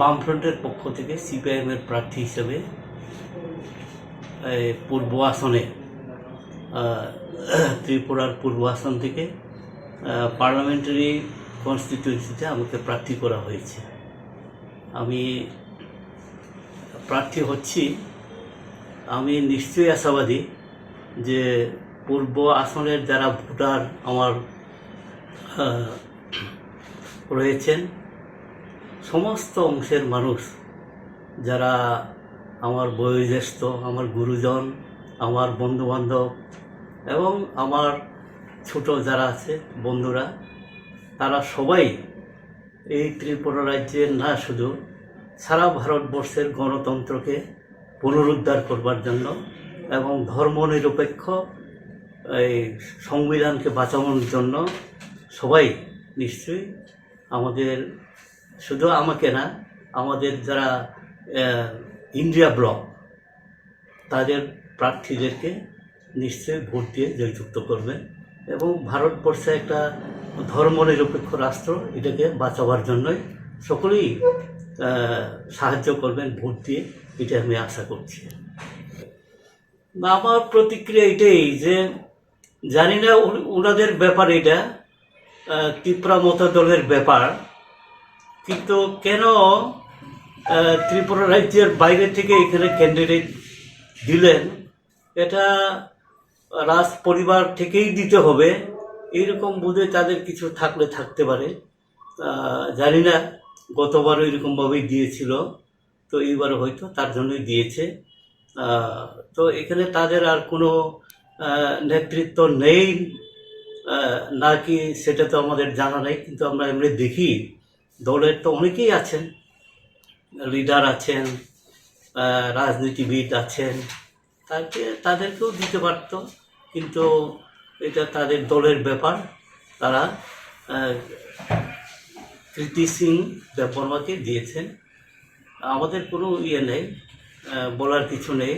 বামফ্রন্টের পক্ষ থেকে সিপিআইএমের প্রার্থী হিসেবে পূর্ব আসনে ত্রিপুরার পূর্ব আসন থেকে পার্লামেন্টারি কনস্টিটিউন্সিতে আমাকে প্রার্থী করা হয়েছে। আমি প্রার্থী হচ্ছি, আমি নিশ্চয়ই আশাবাদী যে পূর্ব আসনের যারা ভোটার আমার রয়েছেন সমস্ত অংশের মানুষ, যারা আমার বয়োজ্যেষ্ঠ, আমার গুরুজন, আমার বন্ধুবান্ধব এবং আমার ছোট যারা আছে, বন্ধুরা, তারা সবাই এই ত্রিপুরা রাজ্যের না শুধু, সারা ভারতবর্ষের গণতন্ত্রকে পুনরুদ্ধার করবার জন্য এবং ধর্মনিরপেক্ষ এই সংবিধানকে বাঁচানোর জন্য সবাই নিশ্চয়ই আমাদের শুধু আমাকে না আমাদের যারা ইন্ডিয়া ব্লক তাদের প্রার্থীদেরকে নিশ্চয়ই ভোট দিয়ে জয়যুক্ত করবেন এবং ভারতবর্ষে একটা ধর্মনিরপেক্ষ রাষ্ট্র এটাকে বাঁচাবার জন্যই সকলেই সাহায্য করবেন ভোট দিয়ে এটা আমি আশা করছি। আমার প্রতিক্রিয়া এটাই যে জানি না ওনাদের ব্যাপার এটা আহ, ত্রিপুরা মতো দলের ব্যাপার। কিন্তু কেন ত্রিপুরা রাজ্যের বাইরে থেকে এখানে ক্যান্ডিডেট দিলেন? এটা রাজ পরিবার থেকেই দিতে হবে। এইরকম বোধে তাদের কিছু থাকলে থাকতে পারে। জানি না, গতবারও এরকমভাবেই দিয়েছিল। তো এইবার হয়তো তার জন্যই দিয়েছে। তো এখানে তাদের আর কোনো নেতৃত্ব নেই। নাকি সেটা তো আমাদের জানা নেই, কিন্তু আমরা এমনি দেখি। দলের তো অনেকেই আছেন লিডার আছেন রাজনীতিবিদ আছেন, তাকে, তাদেরকেও দিতে পারতো, কিন্তু এটা তাদের দলের ব্যাপার, তারা কৃতি সিং দেববর্মাকে দিয়েছেন। আমাদের কোনো ইয়ে নেই বলার কিছু নেই।